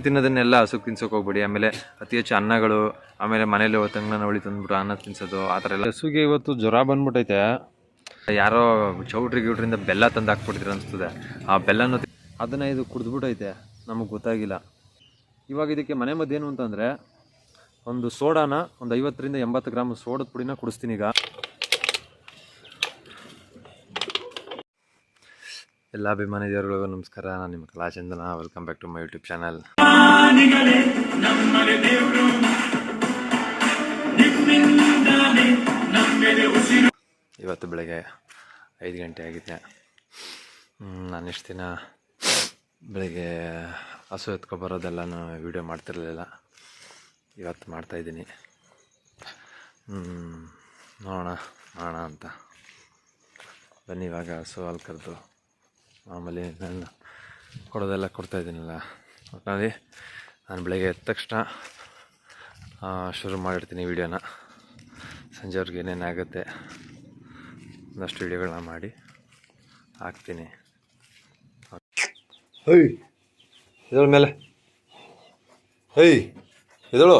ತಿನ್ನೋದನ್ನೆಲ್ಲ ಹಸು ತಿನ್ಸೋಕೆ ಹೋಗ್ಬೇಡಿ. ಆಮೇಲೆ ಅತಿ ಹೆಚ್ಚು ಅನ್ನಗಳು ಆಮೇಲೆ ಮನೇಲಿ ತಂಗ್ನ ಹೊಳಿ ತಂದ್ಬಿಟ್ಟು ಅನ್ನ ತಿನ್ಸೋದು ಆ ಥರ ಎಲ್ಲ. ಹಸುಗೆ ಇವತ್ತು ಜ್ವರ ಬಂದ್ಬಿಟ್ಟೈತೆ ಯಾರೋ ಚೌಟ್ರಿ ಗೌಟ್ರಿಂದ ಬೆಲ್ಲ ತಂದು ಹಾಕ್ಬಿಡ್ತೀರ ಅನಿಸ್ತದೆ. ಆ ಬೆಲ್ಲನ ಅದನ್ನು ಇದು ಕುಡಿದ್ಬಿಟ್ಟೈತೆ ನಮಗೆ ಗೊತ್ತಾಗಿಲ್ಲ. ಇವಾಗ ಇದಕ್ಕೆ ಮನೆ ಮದ್ದೇನು ಅಂತಂದರೆ ಒಂದು ಸೋಡಾನ ಒಂದು ಐವತ್ತರಿಂದ ಎಂಬತ್ತು ಗ್ರಾಮ್ ಸೋಡದ ಪುಡಿನ ಕುಡಿಸ್ತೀನಿ ಈಗ. ಎಲ್ಲ ಅಭಿಮಾನಿ ದೇವರುಗಳಿಗೂ ನಮಸ್ಕಾರ. ನಾನು ನಿಮ್ಮ Kalachandana. Welcome back to my YouTube channel ಇವತ್ತು ಬೆಳಗ್ಗೆ ಐದು ಗಂಟೆ ಆಗಿದೆ. ನಾನು ಇಷ್ಟು ದಿನ ಬೆಳಗ್ಗೆ ಹಸು ಎತ್ಕೊಬರೋದೆಲ್ಲನೂ ವೀಡಿಯೋ ಮಾಡ್ತಿರಲಿಲ್ಲ. ಇವತ್ತು ಮಾಡ್ತಾಯಿದ್ದೀನಿ ನೋಡೋಣ ಮಾಡೋಣ ಅಂತ. ಬನ್ನಿ ಇವಾಗ ಹಸು ಹಾಲು ಕರೆದು. ಮಾಮೂಲಿ ನಾನು ಕೊಡೋದೆಲ್ಲ ಕೊಡ್ತಾಯಿದ್ದೀನಲ್ಲ ಒಟ್ನಲ್ಲಿ ನಾನು ಬೆಳಗ್ಗೆ ಎದ್ದ ತಕ್ಷಣ ಶುರು ಮಾಡಿರ್ತೀನಿ ವೀಡಿಯೋನ. ಸಂಜೆವ್ರಿಗೆ ಏನೇನಾಗುತ್ತೆ ಒಂದಷ್ಟು ವೀಡಿಯೋಗಳನ್ನ ಮಾಡಿ ಹಾಕ್ತೀನಿ. ಹೈ ಇದಳ ಮೇಲೆ. ಹೈ ಇದಳು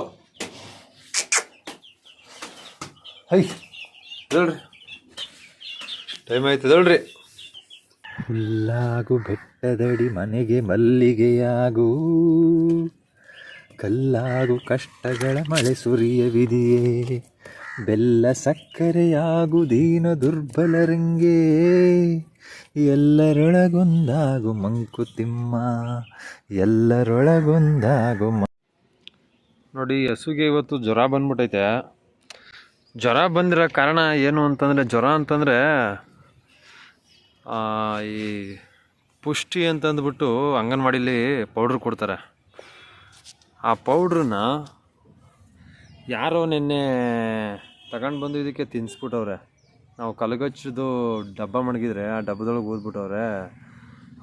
ಹೈ ಇದಳ್ರಿ ಟೈಮ್ ಆಯ್ತು ಇದಳ್ರಿ ಹುಲ್ಲಾಗು ಬೆಟ್ಟದಡಿ ಮನೆಗೆ ಮಲ್ಲಿಗೆಯಾಗು. ಕಲ್ಲಾಗು ಕಷ್ಟಗಳ ಮಳೆ ಸುರಿಯವಿದೆಯೇ ಬೆಲ್ಲ ಸಕ್ಕರೆಯಾಗು ದೀನ ದುರ್ಬಲರಂಗೆ ಎಲ್ಲರೊಳಗೊಂದಾಗು ಮಂಕುತಿಮ್ಮ ಎಲ್ಲರೊಳಗೊಂದಾಗು ಮ ನೋಡಿ, ಹಸುಗೆ ಇವತ್ತು ಜ್ವರ ಬಂದ್ಬಿಟ್ಟೈತೆ ಜ್ವರ ಬಂದಿರೋ ಕಾರಣ ಏನು ಅಂತಂದರೆ, ಜ್ವರ ಅಂತಂದರೆ ಈ ಪುಷ್ಟಿ ಅಂತಂದ್ಬಿಟ್ಟು ಅಂಗನವಾಡಿಲಿ ಪೌಡ್ರ್ ಕೊಡ್ತಾರೆ. ಆ ಪೌಡ್ರನ್ನ ಯಾರೋ ನಿನ್ನೆ ತಗೊಂಡು ಬಂದು ಇದಕ್ಕೆ ತಿನ್ಸ್ಬಿಟ್ಟವ್ರೆ. ನಾವು ಕಲಗಚ್ಚದು ಡಬ್ಬ ಮಡಗಿದ್ರೆ ಆ ಡಬ್ಬದೊಳಗೆ ಊದ್ಬಿಟ್ಟವ್ರೆ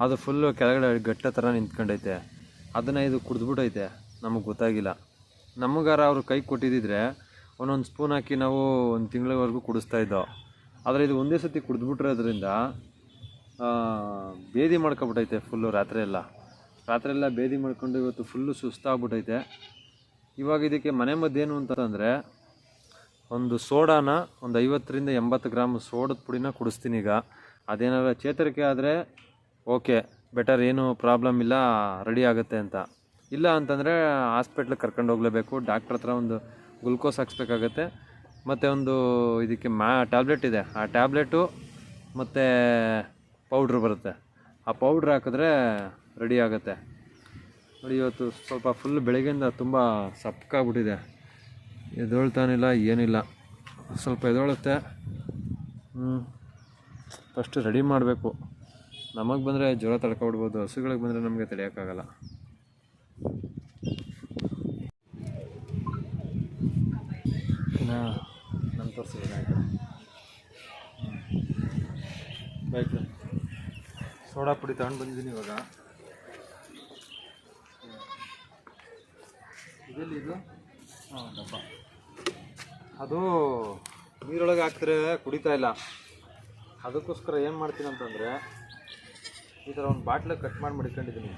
ಅದು ಫುಲ್ಲು ಕೆಳಗಡೆ ಗಟ್ಟ ಥರ ನಿಂತ್ಕೊಂಡೈತೆ. ಅದನ್ನು ಇದು ಕುಡಿದ್ಬಿಟ್ಟೈತೆ ನಮಗೆ ಗೊತ್ತಾಗಿಲ್ಲ. ನಮಗಾರ ಅವರು ಕೈ ಕೊಟ್ಟಿದ್ದಿದ್ರೆ ಒಂದೊಂದು ಸ್ಪೂನ್ ಹಾಕಿ ನಾವು ಒಂದು ತಿಂಗಳವರೆಗೂ ಕುಡಿಸ್ತಾ ಇದ್ದೋ. ಆದರೆ ಇದು ಒಂದೇ ಸತಿ ಕುಡಿದ್ಬಿಟ್ರೆ ಆ, ಬೇದಿ ಮಾಡ್ಕೊಬಿಟ್ಟೈತೆ ಫುಲ್ಲು ರಾತ್ರಿ ಎಲ್ಲ. ರಾತ್ರಿ ಎಲ್ಲ ಬೇದಿ ಮಾಡ್ಕೊಂಡು ಇವತ್ತು ಫುಲ್ಲು ಸುಸ್ತಾಗ್ಬಿಟ್ಟೈತೆ. ಇವಾಗ ಇದಕ್ಕೆ ಮನೆ ಮದ್ದೇನು ಅಂತಂದರೆ, ಒಂದು ಸೋಡಾನ ಒಂದು ಐವತ್ತರಿಂದ ಎಂಬತ್ತು ಗ್ರಾಮ್ ಸೋಡದ ಪುಡಿನ ಕುಡಿಸ್ತೀನಿ ಈಗ. ಅದೇನಾದ್ರು ಚೇತರಿಕೆ ಆದರೆ, ಓಕೆ ಬೆಟರ್ ಏನು ಪ್ರಾಬ್ಲಮ್ ಇಲ್ಲ ರೆಡಿ ಆಗುತ್ತೆ ಅಂತ. ಇಲ್ಲ ಅಂತಂದರೆ ಹಾಸ್ಪಿಟ್ಲಿಗೆ ಕರ್ಕೊಂಡು ಹೋಗಲೇಬೇಕು ಡಾಕ್ಟ್ರ್ ಹತ್ರ ಒಂದು ಗ್ಲುಕೋಸ್ ಹಾಕ್ಸ್ಬೇಕಾಗತ್ತೆ. ಮತ್ತು ಒಂದು ಇದಕ್ಕೆ ಮ್ಯಾ ಟ್ಯಾಬ್ಲೆಟ್ ಇದೆ. ಆ ಟ್ಯಾಬ್ಲೆಟು ಮತ್ತು ಪೌಡ್ರ್ ಬರುತ್ತೆ. ಆ ಪೌಡ್ರ್ ಹಾಕಿದ್ರೆ ರೆಡಿ ಆಗುತ್ತೆ. ನೋಡಿ, ಇವತ್ತು ಸ್ವಲ್ಪ ಫುಲ್ ಬೆಳಗ್ಗೆಯಿಂದ ತುಂಬ ಸಪ್ಕಾಗ್ಬಿಟ್ಟಿದೆ ಎದೊಳ್ತಾನಿಲ್ಲ ಏನಿಲ್ಲ. ಸ್ವಲ್ಪ ಎದೊಳುತ್ತೆ ಫಸ್ಟ್ ರೆಡಿ ಮಾಡಬೇಕು. ನಮಗೆ ಬಂದರೆ ಜ್ವರ ತಡ್ಕೊಬಿಡ್ಬೋದು, ಹಸುಗಳಿಗೆ ಬಂದರೆ ನಮಗೆ ತಡೆಯೋಕ್ಕಾಗಲ್ಲ. ಇನ್ನು ನಮ್ಮ ತೋರಿಸಿ ಬೈಕ್ ಸೋಡಾ ಪುಡಿ ತಗೊಂಡು ಬಂದಿದ್ದೀನಿ ಇವಾಗ. ಇದೆಲ್ಲಿ ಇದು? ಹಾಂ, ಡಬ್ಬ. ಅದು ನೀರೊಳಗೆ ಹಾಕಿದ್ರೆ ಕುಡಿತಾ ಇಲ್ಲ. ಅದಕ್ಕೋಸ್ಕರ ಏನು ಮಾಡ್ತೀನಿ ಅಂತಂದರೆ ಈ ಥರ ಒಂದು ಬಾಟ್ಲಿಗೆ ಕಟ್ ಮಾಡಿ ಮಡಿಕೊಂಡಿದ್ದೀನಿ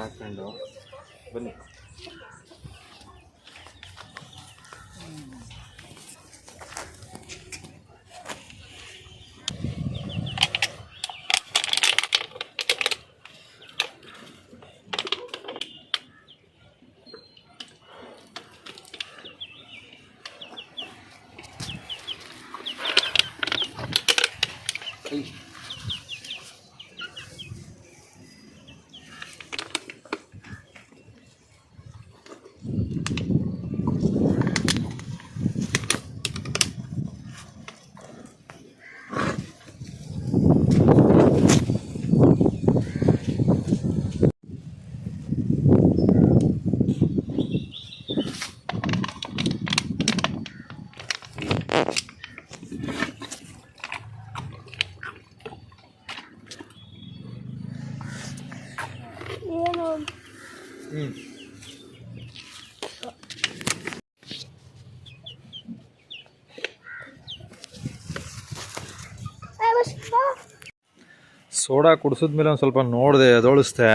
ಹಾಕೊಂಡು ಬನ್ನಿ ಸೋಡಾ ಕುಡಿಸಿದ್ಮೇಲೆ ಒಂದು ಸ್ವಲ್ಪ ನೋಡಿದೆ ಎದೋಳಿಸ್ದೆ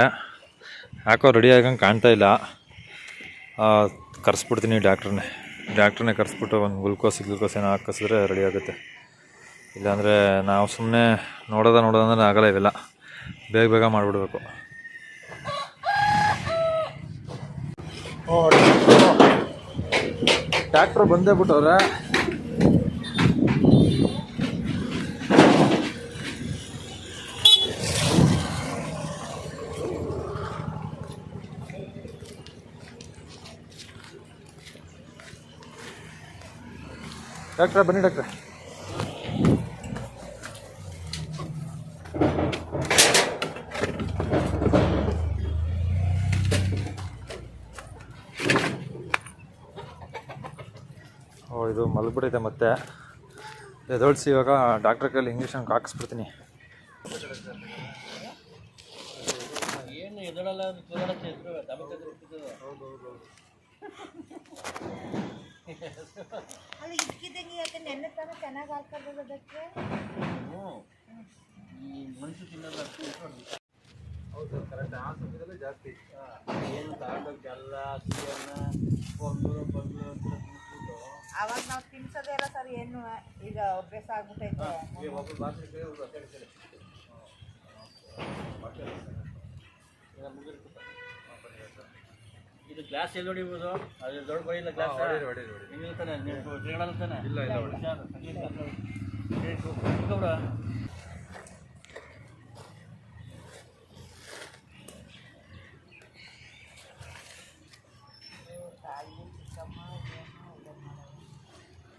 ಯಾಕೋ ರೆಡಿ ಆಗಂಗೆ ಕಾಣ್ತಾ ಇಲ್ಲ. ಕರೆಸ್ಬಿಡ್ತೀನಿ ಡಾಕ್ಟ್ರನ್ನೇ ಡಾಕ್ಟ್ರನ್ನೇ ಕರೆಸ್ಬಿಟ್ಟು ಒಂದು ಗ್ಲುಕೋಸ್ ಗ್ಲುಕೋಸ್ ಏನೋ ಹಾಕಿಸಿದ್ರೆ ರೆಡಿ ಆಗುತ್ತೆ. ಇಲ್ಲಾಂದರೆ ನಾವು ಸುಮ್ಮನೆ ನೋಡೋದ ನೋಡೋದಂದ್ರೆ ಆಗಲ್ಲ ಇವೆಲ್ಲ. ಬೇಗ ಬೇಗ ಮಾಡಿಬಿಡ್ಬೇಕು. ಡಾಕ್ಟ್ರು ಬಂದೇ ಬಿಟ್ಟವ್ರೆ. ಡಾಕ್ಟ್ರ ಬನ್ನಿ ಡಾಕ್ಟ್ರೆ. ಇದು ಮಲ್ಬಿಟ್ಟೈತೆ ಮತ್ತೆ. ಎದೊಳ್ಸಿ ಇವಾಗ ಡಾಕ್ಟ್ರ್ ಕೈಲಿ ಇಂಜೆಕ್ಷನ್ ಹಾಕಿಸ್ಬಿಡ್ತೀನಿ. ಜಾಸ್ತಿ ಏನು ತಾಕೋಕ್ಕೆಲ್ಲ ನೆನ್ನೆ ತಾನೇ ಚೆನ್ನಾಗಿ ಬಂದು ಅದಕ್ಕೆ? ಅವಾಗ ನಾವು ತಿನ್ಸೋದೇ ಇಲ್ಲ ಸರ್ ಏನು ಈಗ ಅಭ್ಯಾಸ ಆಗ್ಬಿಟ್ಟೈತೆ ಇದು ಗ್ಲಾಸ್ ಎಲ್ಲಿ ಹೊಡಿಬೋದು? ಅದು ದೊಡ್ಡ ಬೈಲ್ಲ ಗ್ಲಾಸ್ ಹಿಂಗಿರ್ತಾನೆ ತಾನೆ? ನೀವು ತಿರ್ಗಾಡಲ್ಲ ತಾನೆ? ಇಲ್ಲ ಇಲ್ಲ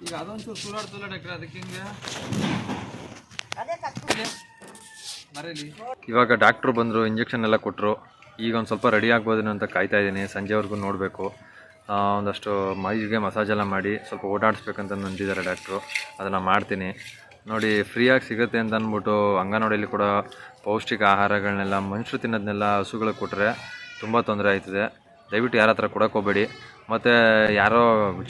ಈಗ ಅದೊಂಚೂರು ಸೂರಾಡ್ತಲ್ಲ ಡಾಕ್ಟ್ರೆ ಅದಕ್ಕೆ ಹಿಂಗೆ. ಮರೇಲಿ. ಇವಾಗ ಡಾಕ್ಟ್ರು ಬಂದರು ಇಂಜೆಕ್ಷನ್ ಎಲ್ಲ ಕೊಟ್ಟರು ಈಗ ಒಂದು ಸ್ವಲ್ಪ ರೆಡಿ ಆಗ್ಬೋದೇನೋ ಅಂತ ಕಾಯ್ತಾ ಇದ್ದೀನಿ. ಸಂಜೆವರೆಗೂ ನೋಡಬೇಕು. ಒಂದಷ್ಟು ಮೈಗೆ ಮಸಾಜ್ ಎಲ್ಲ ಮಾಡಿ ಸ್ವಲ್ಪ ಓಡಾಡಿಸ್ಬೇಕಂತ ನಂದಿದ್ದಾರೆ ಡಾಕ್ಟ್ರು ಅದನ್ನು ಮಾಡ್ತೀನಿ. ನೋಡಿ ಫ್ರೀಯಾಗಿ ಸಿಗುತ್ತೆ ಅಂತ ಅಂದ್ಬಿಟ್ಟು ಅಂಗನವಾಡಿಯಲ್ಲಿ ಕೂಡ ಪೌಷ್ಟಿಕ ಆಹಾರಗಳನ್ನೆಲ್ಲ ಮನುಷ್ಯರು ತಿನ್ನೋದನ್ನೆಲ್ಲ ಹಸುಗಳಿಗೆ ಕೊಟ್ಟರೆ ತುಂಬ ತೊಂದರೆ ಆಯ್ತದೆ. ದಯವಿಟ್ಟು ಯಾರ ಹತ್ರ ಕೊಡೋಕೆ ಹೋಗಬೇಡಿ. ಮತ್ತು ಯಾರೋ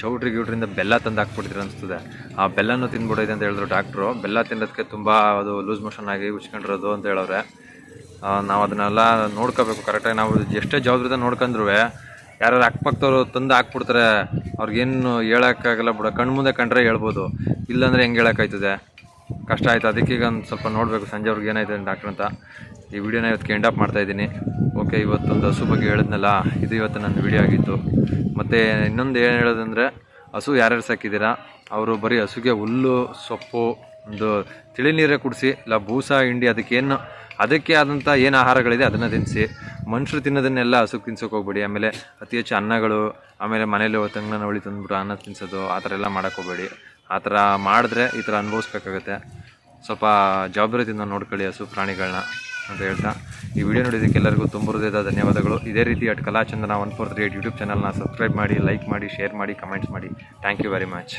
ಚೌಟ್ರಿ ಗಿವ್ಟ್ರಿಂದ ಬೆಲ್ಲ ತಂದು ಹಾಕ್ಬಿಡ್ತೀರ ಅನಿಸ್ತದೆ. ಆ ಬೆಲ್ಲನೂ ತಿಂದ್ಬಿಡೈತೆ ಅಂತ ಹೇಳಿದ್ರು ಡಾಕ್ಟ್ರು. ಬೆಲ್ಲ ತಿನ್ನೋದಕ್ಕೆ ತುಂಬ ಅದು ಲೂಸ್ ಮೋಷನ್ ಆಗಿ ಉಚ್ಕೊಂಡಿರೋದು ಅಂತ ಹೇಳವ್ರೆ. ನಾವು ಅದನ್ನೆಲ್ಲ ನೋಡ್ಕೋಬೇಕು. ಕರೆಕ್ಟಾಗಿ ನಾವು ಎಷ್ಟೇ ಜವಾಬ್ದಾರಿ ನೋಡ್ಕೊಂಡ್ರು ಯಾರು ಅಕ್ಕಪಕ್ಕದವ್ರು ತಂದು ಹಾಕ್ಬಿಡ್ತಾರೆ, ಅವ್ರಿಗೇನು ಹೇಳೋಕ್ಕಾಗಲ್ಲ ಬಿಡ. ಕಣ್ಣು ಮುಂದೆ ಕಂಡ್ರೆ ಹೇಳ್ಬೋದು. ಇಲ್ಲಾಂದರೆ ಹೆಂಗೆ ಹೇಳೋಕ್ಕಾಯ್ತದೆ? ಕಷ್ಟ ಆಯಿತು. ಅದಕ್ಕೆ ಈಗ ಒಂದು ಸ್ವಲ್ಪ ನೋಡಬೇಕು. ಸಂಜೆ ಅವ್ರಿಗೆ ಏನಾಯ್ತು ಡಾಕ್ಟ್ರ್ ಅಂತ. ಈ ವಿಡಿಯೋನ ಇವತ್ತು ಎಂಡ್ ಅಪ್ ಮಾಡ್ತಾ ಇದ್ದೀನಿ. ಓಕೆ ಇವತ್ತೊಂದು ಹಸು ಬಗ್ಗೆ ಹೇಳಿದ್ನಲ್ಲ, ಇದು ಇವತ್ತು ನನ್ನ ವಿಡಿಯೋ ಆಗಿತ್ತು ಮತ್ತು ಇನ್ನೊಂದು ಏನು ಹೇಳೋದಂದರೆ, ಹಸು ಯಾರ್ಯಾರು ಸಾಕಿದ್ದೀರಾ? ಅವರು ಬರೀ ಹಸುಗೆ ಹುಲ್ಲು, ಸೊಪ್ಪು, ಒಂದು ತಿಳಿ ನೀರೇ ಕುಡಿಸಿ, ಇಲ್ಲ ಬೂಸ, ಹಿಂಡಿ ಅದಕ್ಕೇನು ಅದಕ್ಕೆ ಆದಂಥ ಏನು ಆಹಾರಗಳಿದೆ ಅದನ್ನು ತಿನ್ನಿಸಿ ಮನುಷ್ಯರು ತಿನ್ನೋದನ್ನೆಲ್ಲ ಹಸು ತಿನ್ಸೋಕೆ ಹೋಗ್ಬೇಡಿ. ಆಮೇಲೆ ಅತಿ ಹೆಚ್ಚು ಅನ್ನಗಳು, ಆಮೇಲೆ ಮನೇಲಿ ತಂಗನ ಹೊಳಿ ತಂದ್ಬಿಟ್ಟು ಅನ್ನ ತಿನ್ಸೋದು, ಆ ಥರ ಎಲ್ಲ ಮಾಡೋಕೆ ಹೋಗ್ಬೇಡಿ. ಆ ಥರ ಮಾಡಿದ್ರೆ ಈ ಥರ ಅನುಭವಿಸ್ಬೇಕಾಗತ್ತೆ. ಸ್ವಲ್ಪ ಜವಾಬ್ದಾರಿಯಿಂದ ನೋಡ್ಕೊಳ್ಳಿ ಹಸು ಪ್ರಾಣಿಗಳನ್ನ ಅಂತ ಹೇಳ್ತಾ ಈ ವಿಡಿಯೋ ನೋಡಿದ್ದಕ್ಕೆ ಎಲ್ಲರಿಗೂ ತುಂಬ ಹೃದಯದ ಧನ್ಯವಾದಗಳು. ಇದೇ ರೀತಿ at Kalachandana one four three eight YouTube ಚಾನಲ್ನ ಸಬ್ಸ್ಕ್ರೈಬ್ ಮಾಡಿ ಲೈಕ್ ಮಾಡಿ ಶೇರ್ ಮಾಡಿ ಕಮೆಂಟ್ಸ್ ಮಾಡಿ. Thank you very much